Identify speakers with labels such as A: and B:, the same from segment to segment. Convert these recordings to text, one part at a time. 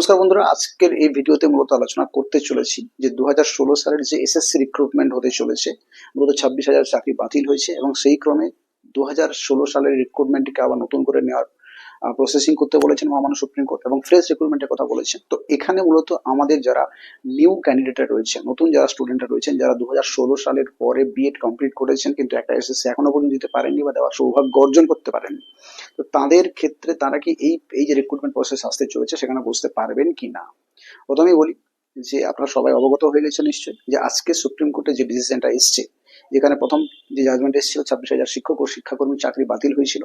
A: নমস্কার বন্ধুরা, আজকের এই ভিডিওতে মূলত আলোচনা করতে চলেছি যে দু হাজার ষোলো সালের যে এসএসসি রিক্রুটমেন্ট হতে চলেছে, মূলত ছাব্বিশ হাজার চাকরি বাতিল হয়েছে এবং সেই ক্রমে দু হাজার ষোলো সালের রিক্রুটমেন্টকে আবার নতুন করে নেওয়ার প্রসেসিং করতে বলেছেন মহামান্য সুপ্রিম কোর্ট এবং ফ্রেশ রিক্রুটমেন্টের কথা বলেছেন। তো এখানে মূলত আমাদের যারা নিউ ক্যান্ডিডেটরা রয়েছে, নতুন যারা স্টুডেন্টরা রয়েছেন, যারা দুহাজার ষোলো সালের পরে বিএড কমপ্লিট করেছেন কিন্তু একটা এসএসসি এখনও পর্যন্ত দিতে পারেননি বা দেওয়ার সৌভাগ্য অর্জন করতে পারেননি। তো তাদের ক্ষেত্রে তারা কি এই এই যে রিক্রুটমেন্ট প্রসেস আসতে চলেছে সেখানে বুঝতে পারবেন কি না? প্রথমেই বলি যে আপনারা সবাই অবগত হয়ে গেছেন নিশ্চয়ই যে আজকে সুপ্রিম কোর্টে যে ডিসিশনটা এসছে যেখানে প্রথম যে জাজমেন্ট এসেছিল ছাব্বিশ হাজার শিক্ষক ও শিক্ষাকর্মীর চাকরি বাতিল হয়েছিল।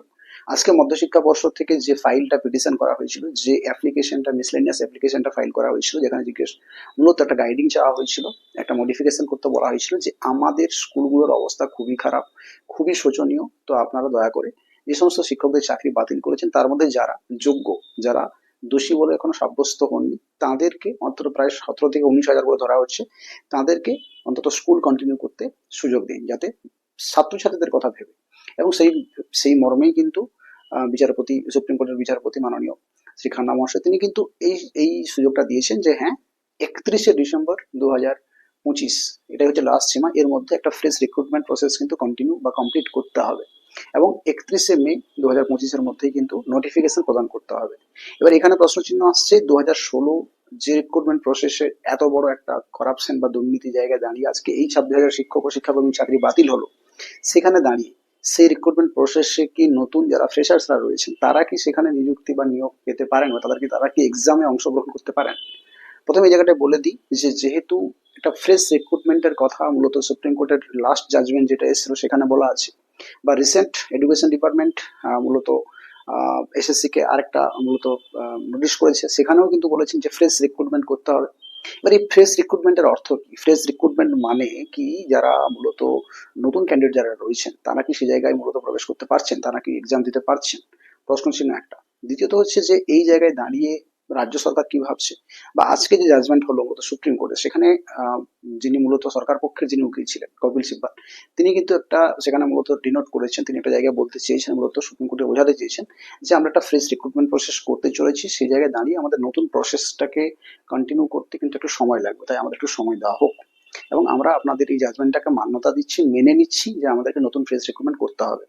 A: আজকে মধ্যশিক্ষা পর্ষদ থেকে যে ফাইলটা পিটিশন করা হয়েছিল, যে অ্যাপ্লিকেশনটা মিসলেনিয়াস অ্যাপ্লিকেশনটা ফাইল করা হয়েছিল, যেখানে জিজ্ঞেস, মূলত একটা গাইডিং চাওয়া হয়েছিল, একটা মডিফিকেশন করতে বলা হয়েছিল যে আমাদের স্কুলগুলোর অবস্থা খুবই খারাপ, খুবই শোচনীয়। তো আপনারা দয়া করে যে সমস্ত শিক্ষকদের চাকরি বাতিল করেছেন, তার মধ্যে যারা যোগ্য, যারা দোষী বলে এখনও সাব্যস্ত হননি, তাদেরকে অন্তত প্রায় সতেরো থেকে উনিশ হাজার করে ধরা হচ্ছে, তাদেরকে অন্তত স্কুল কন্টিনিউ করতে সুযোগ দিন, যাতে ছাত্রছাত্রীদের কথা ভেবে। এবং সেই সেই মর্মেই কিন্তু বিচারপতি, সুপ্রিম কোর্টের বিচারপতি মাননীয় শ্রী খান্না মহাশয়, তিনি কিন্তু এই এই সুযোগটা দিয়েছেন যে হ্যাঁ একত্রিশে ডিসেম্বর দু হাজার পঁচিশ, এটাই হচ্ছে লাস্ট সীমা, এর মধ্যে একটা ফ্রেশ রিক্রুটমেন্ট প্রসেস কিন্তু কন্টিনিউ বা কমপ্লিট করতে হবে। এবং একত্রিশে মে দু হাজার পঁচিশের মধ্যেই কিন্তু নোটিফিকেশন প্রদান করতে হবে। এবার এখানে প্রশ্ন চিহ্ন আসছে দু হাজার ষোলো যে রিক্রুটমেন্ট প্রসেসে এত বড় একটা করাপশন বা দুর্নীতি জায়গায় দাঁড়িয়ে আজকে এই ছাব্বিশ হাজার শিক্ষক ও শিক্ষাকর্মী চাকরি বাতিল হলো, সেখানে দাঁড়িয়ে সেই রিক্রুটমেন্ট প্রসেসে কি নতুন যারা ফ্রেশার্সরা রয়েছেন, তারা কি সেখানে নিযুক্তি বা নিয়োগ পেতে পারেন বা তাদের কি তারা কি এক্সামে অংশগ্রহণ করতে পারেন? প্রথমে এই জায়গাটা বলে দিই যে যেহেতু একটা ফ্রেশ রিক্রুটমেন্টের কথা মূলত সুপ্রিম কোর্টের লাস্ট জাজমেন্ট যেটা এসেছিল সেখানে বলা আছে বা রিসেন্ট এডুকেশন ডিপার্টমেন্ট মূলত এসএসসি কে আরেকটা মূলত নোটিশ করেছে। সেখানেও কিন্তু বলেছেন যে ফ্রেশ রিক্রুটমেন্ট করতে হবে। এবার এই ফ্রেশ রিক্রুটমেন্টের অর্থ কি? ফ্রেশ রিক্রুটমেন্ট মানে কি? যারা মূলত নতুন ক্যান্ডিডেট যারা রয়েছেন, তারা কি সেই জায়গায় মূলত প্রবেশ করতে পারছেন? তারা কি এক্সাম দিতে পারছেন? প্রশ্ন চিহ্ন একটা। দ্বিতীয়ত হচ্ছে যে, এই জায়গায় দাঁড়িয়ে রাজ্য সরকার কি ভাবছে? বা আজকে যে জাজমেন্ট হলো সুপ্রিম কোর্টে, সেখানে যিনি মূলত সরকার পক্ষের যিনি উকিল ছিলেন, কপিল সিব্বাল, তিনি কিন্তু একটা, সেখানে মূলত ডিনোট করেছেন, তিনি একটা জায়গায় বলতে চেয়েছেন, মূলত সুপ্রিম কোর্টে বোঝাতে চেয়েছেন যে আমরা একটা ফ্রেশ রিক্রুটমেন্ট প্রসেস করতে চলেছি, সেই জায়গায় দাঁড়িয়ে আমাদের নতুন প্রসেসটাকে কন্টিনিউ করতে কিন্তু একটু সময় লাগবে, তাই আমাদের একটু সময় দেওয়া হোক। এবং আমরা আপনাদের এই জাজমেন্টটাকে মান্যতা দিচ্ছি, মেনে নিচ্ছি যে আমাদেরকে নতুন ফ্রেশ রিক্রুটমেন্ট করতে হবে।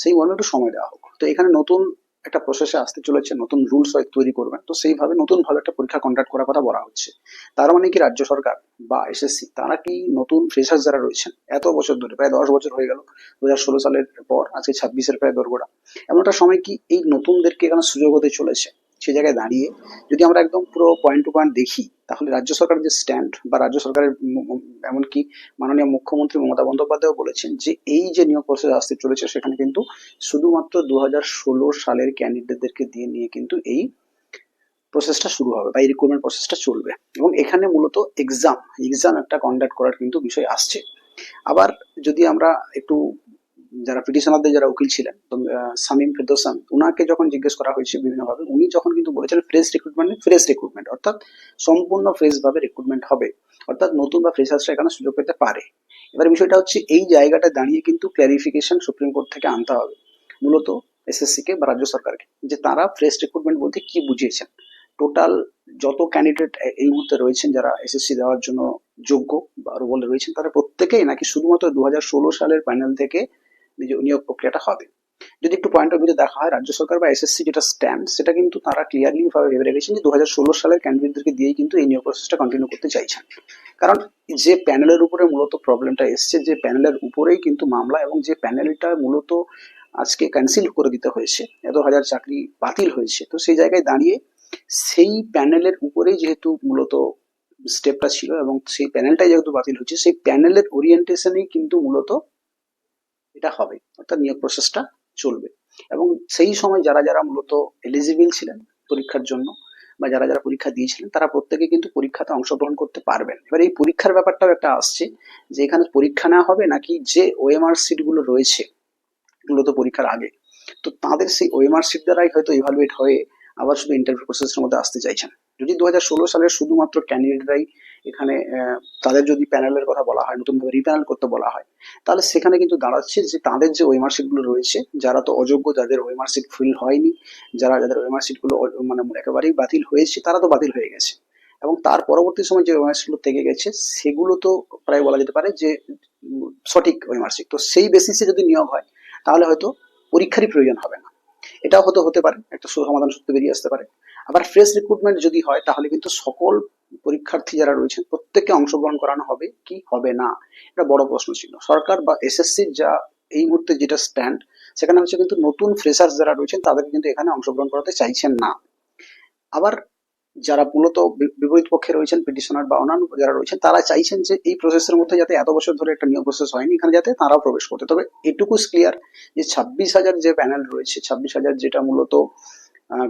A: সেই মর্মে একটু সময় দেওয়া হোক। তো এখানে নতুন একটা প্রসেসে আসতে চলেছে, নতুন রুলস হয় তৈরি করবেন। তো সেইভাবে নতুন ভাবে একটা পরীক্ষা কন্ডাক্ট করার কথা বলা হচ্ছে। তার মানে কি রাজ্য সরকার বা এসএসসি তারা কি নতুন ফ্রেশার্স যারা রয়েছেন, এত বছর ধরে, প্রায় দশ বছর হয়ে গেল দু হাজার ষোলো সালের পর, আজকে ছাব্বিশের প্রায় দরগোড়া। এমন একটা সময় কি এই নতুনদেরকে এখানে সুযোগ হতে চলেছে? সে জায়গায় দাঁড়িয়ে যদি আমরা একদম পুরো পয়েন্ট টু পয়েন্ট দেখি, তাহলে রাজ্য সরকারের যে স্ট্যান্ড বা রাজ্য সরকারের এমনকি মাননীয় মুখ্যমন্ত্রী মমতা বন্দ্যোপাধ্যায় বলেছেন যে এই যে নিয়োগ প্রসেস আসতে চলেছে, সেখানে কিন্তু শুধুমাত্র দু হাজার ষোলো সালের ক্যান্ডিডেটদেরকে দিয়ে নিয়ে কিন্তু এই প্রসেসটা শুরু হবে বা এই রিক্রুটমেন্ট প্রসেসটা চলবে। এবং এখানে মূলত এক্সাম এক্সাম একটা কন্ডাক্ট করার কিন্তু বিষয় আসছে। আবার যদি আমরা একটু যারা পিটিশনারদের যারা উকিল ছিলেন শামীম ফেরদৌসান উনাকে যখন জিজ্ঞেস করা হয়েছে বিভিন্নভাবে, উনি যখন কিন্তু বলেছেন ফ্রেশ রিক্রুটমেন্ট ফ্রেশ রিক্রুটমেন্ট অর্থাৎ সম্পূর্ণ ফ্রেশভাবে রিক্রুটমেন্ট হবে, অর্থাৎ নতুন বা ফ্রেশার্সরা এখানে সুযোগ পেতে পারে। এবার বিষয়টা হচ্ছে, এই জায়গাটা দাঁড়িয়ে কিন্তু ক্ল্যারিফিকেশন সুপ্রিম কোর্ট থেকে আনতে হবে, মূলত এসএসসি কে বা রাজ্য সরকারকে, যে তারা ফ্রেশ রিক্রুটমেন্ট বলতে কি বুঝিয়েছেন। টোটাল যত ক্যান্ডিডেট এই মুহূর্তে রয়েছেন যারা এসএসসি দেওয়ার জন্য যোগ্য বা আরও বলে রয়েছেন, তারা প্রত্যেকেই নাকি শুধুমাত্র দু হাজার ষোলো সালের প্যানেল থেকে নিয়োগ প্রক্রিয়াটা হবে। যদি একটু পয়েন্ট অফ ভিউ দেখা হয়, রাজ্য সরকার বা এসএসসি যেটা স্ট্যান্ড সেটা কিন্তু তারা ক্লিয়ারলি ভাবে ভেবে রেখেছেন যে দু হাজার ষোলো সালের ক্যান্ডিডেটদেরকে দিয়েই কিন্তু এই নিয়োগ প্রসেসটা কন্টিনিউ করতে চাইছেন। কারণ যে প্যানেলের উপরে মূলত প্রবলেমটা এসছে, যে প্যানেলের উপরেই কিন্তু মামলা এবং যে প্যানেলটা মূলত আজকে ক্যান্সেল করে দিতে হয়েছে, এত হাজার চাকরি বাতিল হয়েছে, তো সেই জায়গায় দাঁড়িয়ে সেই প্যানেলের উপরেই যেহেতু মূলত স্টেপটা ছিল এবং সেই প্যানেলটাই যেহেতু বাতিল হচ্ছে, সেই প্যানেলের ওরিয়েন্টেশনেই কিন্তু মূলত এটা হবে। অর্থাৎ নিয়োগ প্রসেসটা চলবে। এবং সেই সময় যারা যারা মূলত এলিজিবল ছিলেন পরীক্ষার জন্য বা যারা যারা পরীক্ষা দিয়েছিলেন, তারা প্রত্যেকে কিন্তু পরীক্ষাতে অংশগ্রহণ করতে পারবেন। এবার এই পরীক্ষার ব্যাপারটাও একটা আসছে যে এখানে পরীক্ষা নেওয়া হবে নাকি যে ওএমআর সিটগুলো রয়েছে মূলত পরীক্ষার আগে, তো তাদের সেই ওএমআর সিট দ্বারাই হয়তো ইভালুয়েট হয়ে আবার শুধু ইন্টারভিউ প্রসেসের মধ্যে আসতে চাইছেন। যদি দু সালের শুধুমাত্র ক্যান্ডিডেটরাই এখানে তাদের যদি প্যানেলের কথা বলা হয় নতুনভাবে রিপ্যানেল করতে বলা হয়, তাহলে সেখানে কিন্তু দাঁড়াচ্ছে যে তাদের যে ওই মার্কশিটগুলো রয়েছে, যারা তো অযোগ্য, যাদের ওই মার্কশিট ফিল হয়নি, যারা, যাদের অ- মানে একেবারেই বাতিল হয়েছে, তারা তো বাতিল হয়ে গেছে। এবং তার পরবর্তী সময় যে ওই মার্কশিটগুলো থেকে গেছে, সেগুলো তো প্রায় বলা যেতে পারে যে সঠিক ওই মার্কশিট তো সেই বেসিসে যদি নিয়োগ হয়, তাহলে হয়তো পরীক্ষারই প্রয়োজন হবে না। এটাও হতে হতে পারে, একটা সু- সমাধান সূত্র বেরিয়ে আসতে পারে। আবার ফ্রেশ রিক্রুটমেন্ট যদি হয়, তাহলে কিন্তু সকল পরীক্ষার্থী যারা রয়েছেন, প্রত্যেককে অংশগ্রহণ করানো হবে, কি হবে না? এটা বড় প্রশ্ন ছিল। সরকার বা এসএসসির যা, এই মুহূর্তে যেটা স্ট্যান্ড সেখানে হচ্ছে কিন্তু নতুন ফ্রেশার্স যারা রয়েছেন, তাদেরকে কিন্তু এখানে অংশগ্রহণ করাতে চাইছেন না। আবার যারা মূলত বিপরীত পক্ষে রয়েছেন পিটিশনার বা অন্যান্য যারা রয়েছেন, তারা চাইছেন যে এই প্রসেসের মধ্যে যাতে এত বছর ধরে একটা নিয়োগ প্রসেস হয়নি, এখানে যাতে তারাও প্রবেশ করতে। তবে এটুকু ক্লিয়ার যে ছাব্বিশ হাজার যে প্যানেল রয়েছে, ছাব্বিশ হাজার যেটা মূলত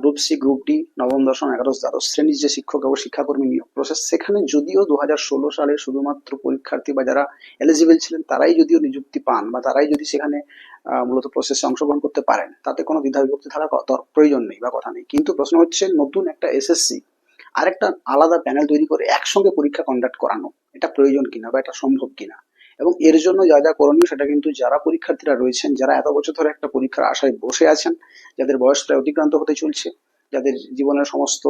A: গ্রুপ সি গ্রুপ ডি নবম, দশম একাদশ দ্বাদশ শ্রেণির যে শিক্ষক এবং শিক্ষাকর্মী নিয়োগ প্রসেস সেখানে যদিও দু হাজার ষোলো সালে শুধুমাত্র পরীক্ষার্থী বা যারা এলিজিবল ছিলেন, তারাই যদিও নিযুক্তি পান বা তারাই যদি সেখানে মূলত প্রসেসে অংশগ্রহণ করতে পারেন, তাতে কোনো দ্বিধা বিভক্তি থাকার প্রয়োজন নেই বা কথা নেই। কিন্তু প্রশ্ন হচ্ছে, নতুন একটা এসএসসি আরেকটা আলাদা প্যানেল তৈরি করে একসঙ্গে পরীক্ষা কন্ডাক্ট করানো, এটা প্রয়োজন কিনা বা এটা সম্ভব কিনা? এবং এর জন্য যা যা করণীয় সেটা কিন্তু যারা পরীক্ষার্থীরা রয়েছেন, যারা এত বছর ধরে একটা পরীক্ষার আশায় বসে আছেন, যাদের বয়স প্রায় অতিক্রান্ত হতে চলছে, যাদের জীবনের সমস্ত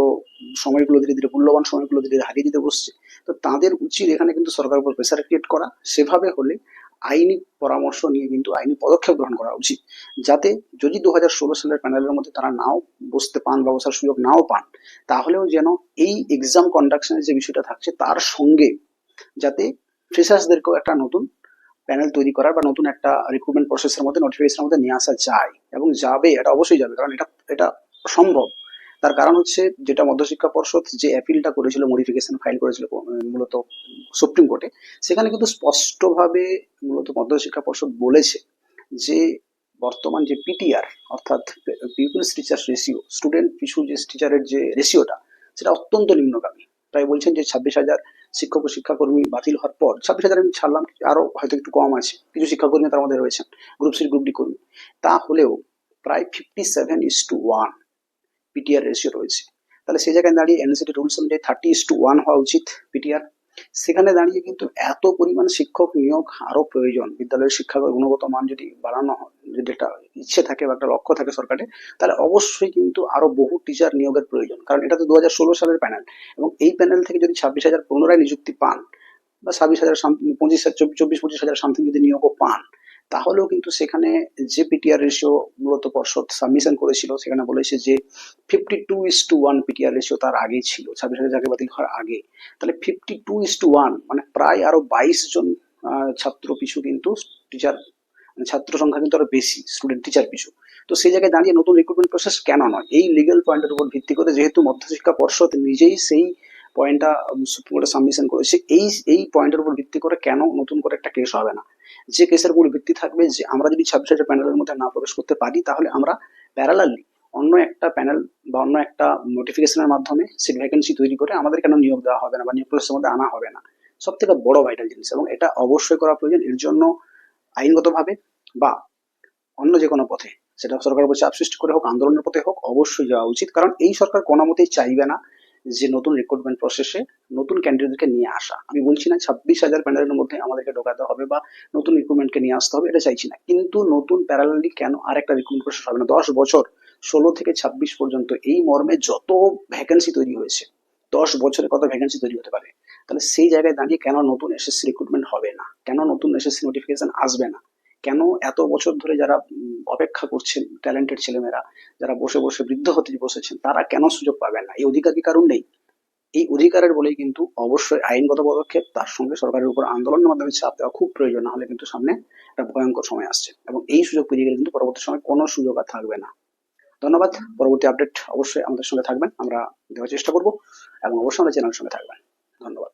A: সময়গুলো ধীরে ধীরে, মূল্যবান সময়গুলো ধীরে ধীরে হারিয়ে দিতে বসছে, তো তাদের উচিত এখানে কিন্তু সরকারের উপর প্রেসার ক্রিয়েট করা। সেভাবে হলে আইনি পরামর্শ নিয়ে কিন্তু আইনি পদক্ষেপ গ্রহণ করা উচিত, যাতে যদি দু হাজার ষোলো সালের প্যানেলের মধ্যে তারা নাও বসতে পান বা বসার সুযোগ নাও পান, তাহলেও যেন এই এক্সাম কন্ডাকশনের যে বিষয়টা থাকছে, তার সঙ্গে যাতে ফ্রেশার্সদেরকেও একটা নতুন প্যানেল তৈরি করার বা নতুন একটা রিক্রুটমেন্ট প্রসেসের মধ্যে নোটিফিকেশনের মধ্যে নিয়ে আসা যায় এবং যাবে, এটা অবশ্যই যাবে কারণ এটা এটা সম্ভব। তার কারণ হচ্ছে যেটা মধ্যশিক্ষা পর্ষদ যে অ্যাপিলটা করেছিল মডিফিকেশন ফাইল করেছিল মূলত সুপ্রিম কোর্টে সেখানে কিন্তু স্পষ্টভাবে মূলত মধ্যশিক্ষা পর্ষদ বলেছে যে বর্তমান যে পিটিআর অর্থাৎ পিপুলস টিচার রেশিও স্টুডেন্ট পিছু যে টিচারের যে রেশিওটা সেটা অত্যন্ত নিম্নগামী। তাই বলছেন যে ছাব্বিশ হাজার শিক্ষক ও শিক্ষাকর্মী বাতিল হওয়ার পর ছাব্বিশ হাজার আমি ছাড়লাম, আরও হয়তো একটু কম আছে। কিছু শিক্ষাকর্মী তার মধ্যে রয়েছেন গ্রুপ সি গ্রুপ ডি কর্মী। তা হলেও প্রায় fifty seven is to one PTR ratio রয়েছে। তাহলে সেই জায়গায় দাঁড়িয়ে এনএসিটি রুলস অনুযায়ী থার্টি ইস টু ওয়ান হওয়া উচিত পিটিআর সেখানে দাঁড়িয়ে কিন্তু এত পরিমাণ শিক্ষক নিয়োগ আরও প্রয়োজন। বিদ্যালয়ের শিক্ষা গুণগত মান যদি বাড়ানো যদি একটা ইচ্ছে থাকে বা একটা লক্ষ্য থাকে সরকারের, তাহলে অবশ্যই কিন্তু আরও বহু টিচার নিয়োগের প্রয়োজন। কারণ এটা তো দু হাজার ষোলো সালের প্যানেল এবং এই প্যানেল থেকে যদি ছাব্বিশ হাজার পুনরায় নিযুক্তি পান বা ছাব্বিশ হাজার পঁচিশ চব্বিশ পঁচিশ হাজার সামথিং যদি নিয়োগও পান তাহলেও কিন্তু সেখানে যে পিটিআর রেশিও মূলত পর্ষদ সাবমিশন করেছিল। সেখানে বলেছে যে fifty two is to one PTR ratio তার আগেই ছিল, ছাব্বিশ হাজার চাকরি বাতিল হওয়ার আগে তাহলে fifty two is to one মানে প্রায় আরও বাইশ জন ছাত্র পিছু কিন্তু টিচার মানে ছাত্র সংখ্যা কিন্তু আরও বেশি স্টুডেন্ট টিচার পিছু। তো সেই জায়গায় দাঁড়িয়ে নতুন রিক্রুটমেন্ট প্রসেস কেন নয়? এই লিগ্যাল পয়েন্টের উপর ভিত্তি করে যেহেতু মধ্যশিক্ষা পর্ষদ নিজেই সেই পয়েন্টটা সুপ্রিম কোর্টে সাবমিশন করেছে, এই এই পয়েন্টের উপর ভিত্তি করে কেন নতুন করে একটা কেস হবে না? যে কেসের মূল ভিত্তি থাকবে, যে আমরা যদি ছাব্বিশ হাজার প্যানেলের মধ্যে না প্রবেশ করতে পারি, তাহলে আমরা প্যারালালি অন্য একটা প্যানেল বা অন্য একটা নোটিফিকেশনের মাধ্যমে সিট ভ্যাকেন্সি তৈরি করে আমাদের কেন নিয়োগ দেওয়া হবে না বা নিয়োগ প্রসেসের মধ্যে আনা হবে না? সব থেকে বড় ভাইটাল জিনিস এবং এটা অবশ্যই করা প্রয়োজন। এর জন্য আইনগতভাবে বা অন্য যে কোনো পথে, সেটা সরকারের উপর চাপ সৃষ্টি করে হোক, আন্দোলনের পথে হোক, অবশ্যই যাওয়া উচিত। কারণ এই সরকার কোনো মতেই চাইবে না যে নতুন রিক্রুটমেন্ট প্রসেসে নতুন ক্যান্ডিডেটকে নিয়ে আসা। আমি বলছি না ছাব্বিশ হাজার প্যানেলের মধ্যে আমাদেরকে ঢোকাতে হবে বা নতুন রিক্রুটমেন্টকে নিয়ে আসতে হবে, এটা চাইছি না। কিন্তু নতুন প্যারালালি কেন আর একটা রিক্রুটমেন্ট প্রসেস হবে না? দশ বছর, ষোলো থেকে ছাব্বিশ পর্যন্ত এই মর্মে যত ভ্যাকেন্সি তৈরি হয়েছে, দশ বছরে কত ভ্যাকেন্সি তৈরি হতে পারে? তাহলে সেই জায়গায় দাঁড়িয়ে কেন নতুন এসএসসি রিক্রুটমেন্ট হবে না? কেন নতুন এসএসসি নোটিফিকেশন আসবে না? কেন এত বছর ধরে যারা অপেক্ষা করছেন ট্যালেন্টেড ছেলেমেয়েরা, যারা বসে বসে বৃদ্ধ হতে বসেছেন, তারা কেন সুযোগ পাবেন না? এই অধিকার কি কারণ নেই? এই অধিকারের বলেই কিন্তু অবশ্যই আইনগত পদক্ষেপ, তার সঙ্গে সরকারের উপর আন্দোলনের মাধ্যমে চাপ দেওয়া খুব প্রয়োজন না হলে কিন্তু সামনে একটা ভয়ঙ্কর সময় আসছে। এবং এই সুযোগ পেরিয়ে গেলে কিন্তু পরবর্তী সময় কোনো সুযোগ আর থাকবে না। ধন্যবাদ। পরবর্তী আপডেট অবশ্যই আমাদের সঙ্গে থাকবেন। আমরা দেওয়ার চেষ্টা করব এবং অবশ্যই আমাদের চ্যানেলের সঙ্গে থাকবেন। ধন্যবাদ।